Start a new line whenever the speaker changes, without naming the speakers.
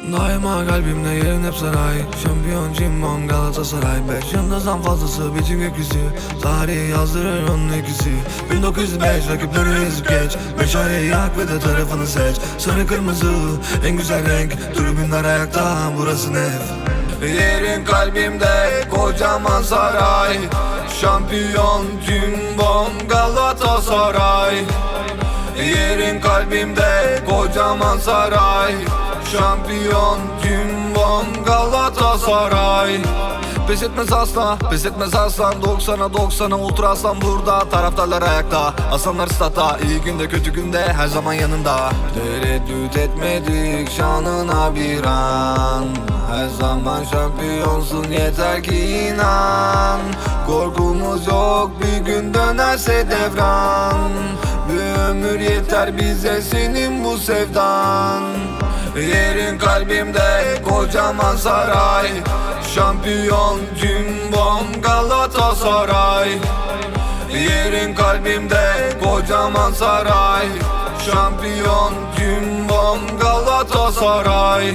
Daima kalbimde yerin hep saray Şampiyon cimbom Galatasaray. Beş yıldızdan fazlası bütün gökyüzü. Tarihi yazdırır onun ikisi 1905 rakipleri ezip geç. Meşaleyi yak ve de tarafını seç. Sarı kırmızı en güzel renk. Tribünler ayakta burası nef. Yerin kalbimde kocaman saray. Şampiyon cimbom Galatasaray. Yerin kalbimde kocaman saray Şampiyon cimbom Galatasaray? Pes etmez asla, pes etmez aslan. 90'a 90'a ultra aslan burada. Taraftarlar ayakta, aslanlar stata İyi günde kötü günde her zaman yanında. Tereddüt etmedik şanına bir an. Her zaman şampiyonsun yeter ki inan. Korkumuz yok bir gün dönerse devran. Bir ömür yeter bize senin bu sevdan Yerin kalbimde kocaman saray. Şampiyon cimbom Galatasaray. Yerin kalbimde kocaman saray. Şampiyon cimbom Galatasaray